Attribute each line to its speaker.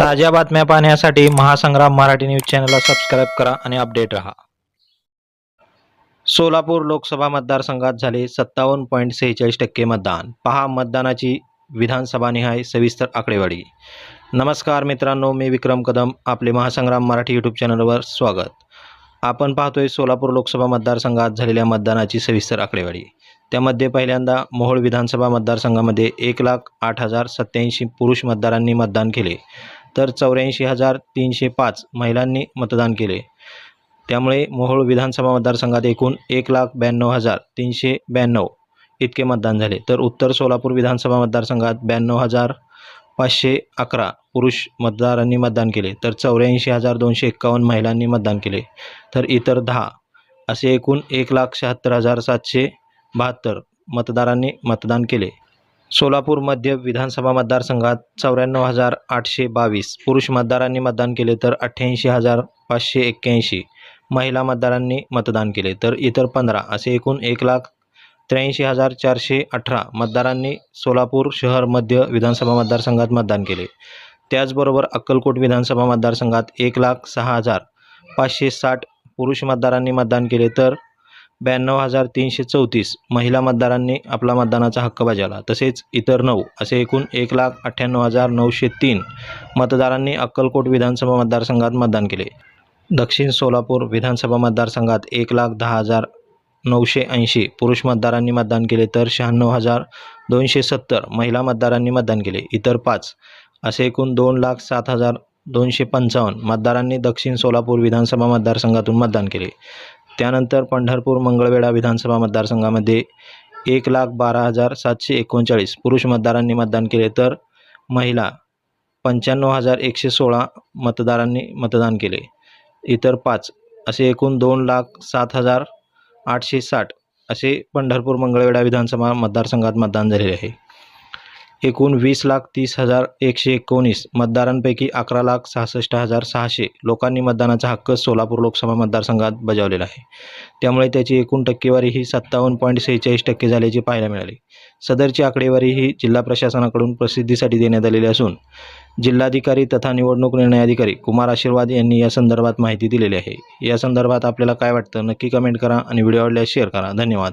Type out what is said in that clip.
Speaker 1: ताज्या बातम्या पाहण्यासाठी महासंग्राम मराठी न्यूज चॅनलला सबस्क्राईब करा आणि अपडेट रहा. सोलापूर लोकसभा मतदारसंघात झाले सत्तावन्न पॉईंट सेहेचाळीस टक्के मतदान. पहा मतदानाची विधानसभानिहाय सविस्तर आकडेवारी. नमस्कार मित्रांनो मी विक्रम कदम आपले महासंग्राम मराठी यूट्यूब चॅनलवर स्वागत. आपण पाहतोय सोलापूर लोकसभा मतदारसंघात झालेल्या मतदानाची सविस्तर आकडेवारी. त्यामध्ये पहिल्यांदा मोहोळ विधानसभा मतदारसंघामध्ये एक लाख आठ हजार सत्याऐंशी पुरुष मतदारांनी मतदान केले. तर चौऱ्याऐंशी हजार तीनशे पाच महिलांनी मतदान केले. त्यामुळे मोहोळ विधानसभा मतदारसंघात एकूण एक लाख ब्याण्णव हजार तीनशे ब्याण्णव इतके मतदान झाले. तर उत्तर सोलापूर विधानसभा मतदारसंघात ब्याण्णव हजार पाचशे अकरा पुरुष मतदारांनी मतदान केले. तर चौऱ्याऐंशी हजार दोनशे एक्कावन्न महिलांनी मतदान केले. तर इतर दहा असे एकूण एक लाख शहात्तर हजार सातशे बहात्तर मतदारांनी मतदान केले. सोलापूर मध्य विधानसभा मतदारसंघात चौऱ्याण्णव हजार आठशे बावीस पुरुष मतदारांनी मतदान केले तर अठ्ठ्याऐंशी हजार पाचशे एक्क्याऐंशी. महिला मतदारांनी मतदान केले तर इतर पंधरा असे एकूण एक लाख त्र्याऐंशी हजार चारशे अठरा मतदारांनी सोलापूर शहर मध्य विधानसभा मतदारसंघात मतदान केले. त्याचबरोबर अक्कलकोट विधानसभा मतदारसंघात एक लाख सहा हजार पाचशे साठ पुरुष मतदारांनी मतदान केले तर ब्याण्णव हजार तीनशे चौतीस महिला मतदारांनी आपला मतदानाचा हक्क बजावला. तसेच इतर नऊ असे एकूण एक लाख अठ्ठ्याण्णव हजार नऊशे तीन मतदारांनी अक्कलकोट विधानसभा मतदारसंघात मतदान केले. दक्षिण सोलापूर विधानसभा मतदारसंघात एक लाख दहा हजार नऊशे ऐंशी पुरुष मतदारांनी मतदान केले तर शहाण्णव हजार दोनशे सत्तर महिला मतदारांनी मतदान केले. इतर पाच असे एकूण दोन लाख सात हजार दोनशे पंचावन्न मतदारांनी दक्षिण सोलापूर विधानसभा मतदारसंघातून मतदान केले. त्यानंतर पंढरपूर मंगळवेढा विधानसभा मतदारसंघामध्ये एक लाख बारा हजार सातशे एकोणचाळीस पुरुष मतदारांनी मतदान केले तर महिला पंच्याण्णव हजार एकशे सोळा मतदारांनी मतदान केले. इतर पाच असे एकूण दोन लाख सात हजार आठशे साठ असे पंढरपूर मंगळवेढा विधानसभा मतदारसंघात मतदान झालेले आहे. एकूण वीस लाख तीस हजार एकशे एकोणीस मतदारांपैकी अकरा लाख सहासष्ट हजार सहाशे. लोकांनी मतदानाचा हक्क सोलापूर लोकसभा मतदारसंघात बजावलेला आहे. त्यामुळे त्याची एकूण टक्केवारी ही सत्तावन्न पॉईंट सेहेचाळीस टक्के झाल्याची पाहायला मिळाली. सदरची आकडेवारी ही जिल्हा प्रशासनाकडून प्रसिद्धीसाठी देण्यात आलेली असून जिल्हाधिकारी तथा निवडणूक निर्णय अधिकारी कुमार आशीर्वाद यांनी या संदर्भात माहिती दिलेली आहे. या संदर्भात आपल्याला काय वाटतं नक्की कमेंट करा आणि व्हिडिओ आवडल्यास शेअर करा. धन्यवाद.